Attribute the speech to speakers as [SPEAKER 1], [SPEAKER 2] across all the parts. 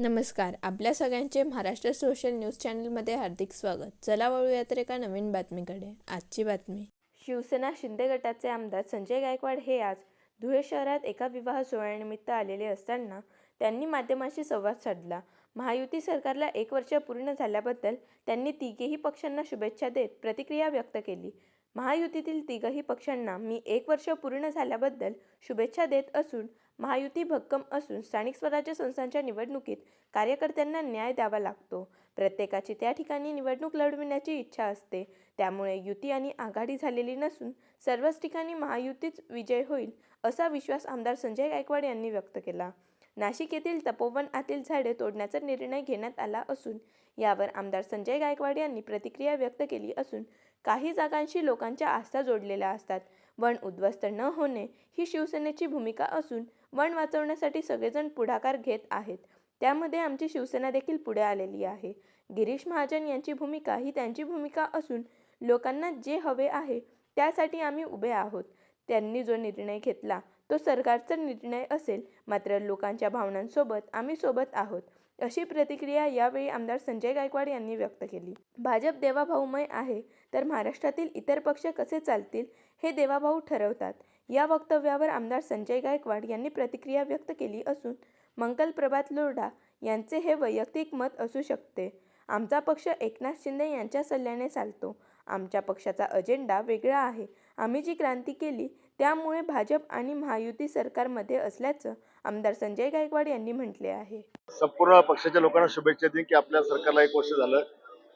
[SPEAKER 1] नमस्कार. आपल्या सगळ्यांचे महाराष्ट्र सोशल न्यूज चॅनलमध्ये हार्दिक स्वागत. चला वळूया तर एका नवीन बातमीकडे. आजची बातमी. शिवसेना शिंदे गटाचे आमदार संजय गायकवाड हे आज धुळे शहरात एका विवाह सोहळ्यानिमित्त आलेले असताना त्यांनी माध्यमांशी संवाद साधला. महायुती सरकारला एक वर्ष पूर्ण झाल्याबद्दल त्यांनी तिघेही पक्षांना शुभेच्छा देत प्रतिक्रिया व्यक्त केली. महायुतीतील तिघही पक्षांना मी एक वर्ष पूर्ण झाल्याबद्दल शुभेच्छा देत असून महायुती भक्कम असून स्थानिक स्वराज्य संस्थांच्या निवडणुकीत कार्यकर्त्यांना न्याय द्यावा लागतो. प्रत्येकाची त्या ठिकाणी निवडणूक लढविण्याची इच्छा असते. त्यामुळे युती आणि आघाडी झालेली नसून सर्वच ठिकाणी महायुतीच विजय होईल असा विश्वास आमदार संजय गायकवाड यांनी व्यक्त केला. नाशिक येथील तपोवन आतील झाडे तोडण्याचा निर्णय घेण्यात आला असून यावर आमदार संजय गायकवाड यांनी प्रतिक्रिया व्यक्त केली असून काही जागांशी लोकांच्या आस्था जोडलेल्या असतात. वण उद्ध्वस्त न होणे ही शिवसेनेची भूमिका असून वण वाचवण्यासाठी सगळेजण पुढाकार घेत आहेत. त्यामध्ये आमची शिवसेना देखील पुढे आलेली आहे. गिरीश महाजन यांची भूमिका ही त्यांची भूमिका असून लोकांना जे हवे आहे त्यासाठी आम्ही उभे आहोत. त्यांनी जो निर्णय घेतला तो सरकारचा निर्णय असेल मात्र लोकांच्या भावनांसोबत आम्ही सोबत आहोत. अशी प्रतिक्रिया यावेळी आमदार संजय गायकवाड यांनी व्यक्त केली. भाजप देवाभाऊमय आहे तर महाराष्ट्रातील इतर पक्ष कसे चालतील हे देवाभाऊ ठरवतात. या वक्तव्यावर आमदार संजय गायकवाड यांनी प्रतिक्रिया व्यक्त केली असून मंगल प्रभात लोढा यांचे हे वैयक्तिक मत असू शकते. आमचा पक्ष एकनाथ शिंदे यांच्या सल्ल्याने चालतो. आमच्या पक्षाचा अजेंडा वेगळा आहे. आम्ही जी क्रांती केली त्यामुळे भाजप आणि महायुती सरकारमध्ये असल्याचं आमदार संजय गायकवाड यांनी म्हटले आहे.
[SPEAKER 2] संपूर्ण पक्षाच्या लोकांना शुभेच्छा देईन की आपल्या सरकारला एक वर्ष झालं.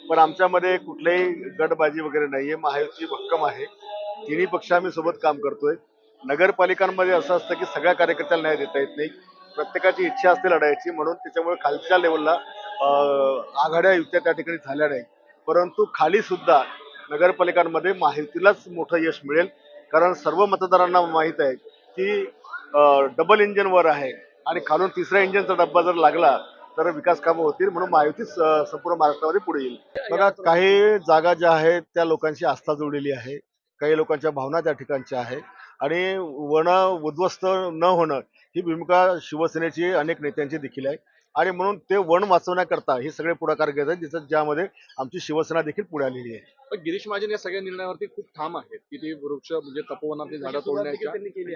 [SPEAKER 2] पण आमच्यामध्ये कुठल्याही गटबाजी वगैरे नाहीये. महायुती भक्कम आहे. तिन्ही पक्ष आम्ही सोबत काम करतोय. नगरपालिकांमध्ये असं असतं की सगळ्या कार्यकर्त्याला न्याय देता येत नाही. प्रत्येकाची इच्छा असते लढायची. म्हणून त्याच्यामुळे खालच्या लेवलला आघाड्या युत्या त्या ठिकाणी झाल्या नाही परंतु खाली सुद्धा नगरपालिकांमध्ये माहितीलाच मोठं यश मिळेल. कारण सर्व मतदारांना माहीत आहे की डबल इंजिनवर आहे आणि खालून तिसऱ्या इंजिनचा डब्बा जर लागला तर विकास कामं होतील म्हणून महायुतीच संपूर्ण महाराष्ट्रामध्ये पुढे येईल. बघा काही जागा ज्या आहेत त्या लोकांची आस्था जोडलेली आहे. काही लोकांच्या भावना त्या ठिकाणच्या आहे आणि वन उद्ध्वस्त न होणं ही भूमिका शिवसेनेची अनेक नेत्यांची देखील आहे. आणि म्हणून ते वन वाचवण्याकरता हे सगळे पुढाकार घेत आहेत जिथं ज्यामध्ये आमची शिवसेना देखील पुढे आलेली आहे.
[SPEAKER 3] पण गिरीश महाजन या सगळ्या निर्णयावरती खूप ठाम आहेत की ते वृक्ष म्हणजे तपोवनातली झाडं तोडण्याच्या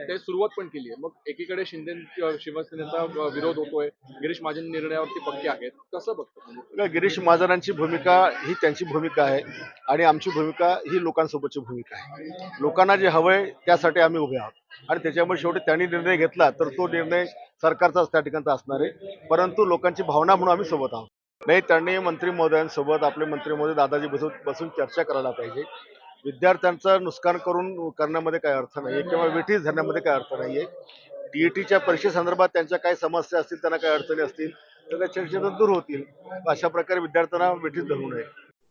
[SPEAKER 3] ते सुरुवात पण केली आहे. मग एकीकडे शिंदे शिवसेनेचा विरोध होतोय गिरीश महाजन निर्णयावरती पक्के आहेत. कसं बघतो म्हणजे
[SPEAKER 2] बघा, गिरीश महाजनांची भूमिका ही त्यांची भूमिका आहे आणि आमची भूमिका ही लोकांसोबतची भूमिका आहे. लोकांना जे हवंय त्यासाठी आम्ही उभे आहोत. आणि त्याच्यामुळे शेवटी त्यांनी निर्णय घेतला तर तो निर्णय सरकारचाच त्या ठिकाणचा असणार आहे. परंतु लोकांची भावना म्हणून आम्ही सोबत आहोत. नाही त्यांनी मंत्री महोदयांसोबत आपले मंत्री महोदय दादाजी बसून बसून चर्चा करायला पाहिजे. विद्यार्थ्यांचं नुकसान करून करण्यामध्ये काही अर्थ नाहीये किंवा वेठीस धरण्यामध्ये काही अर्थ नाहीये. टीईटीच्या परीक्षेसंदर्भात त्यांच्या काही समस्या असतील त्यांना काही अडचणी असतील तर त्या चर्चेतून दूर होतील. अशा प्रकारे विद्यार्थ्यांना वेठीस धरू नये.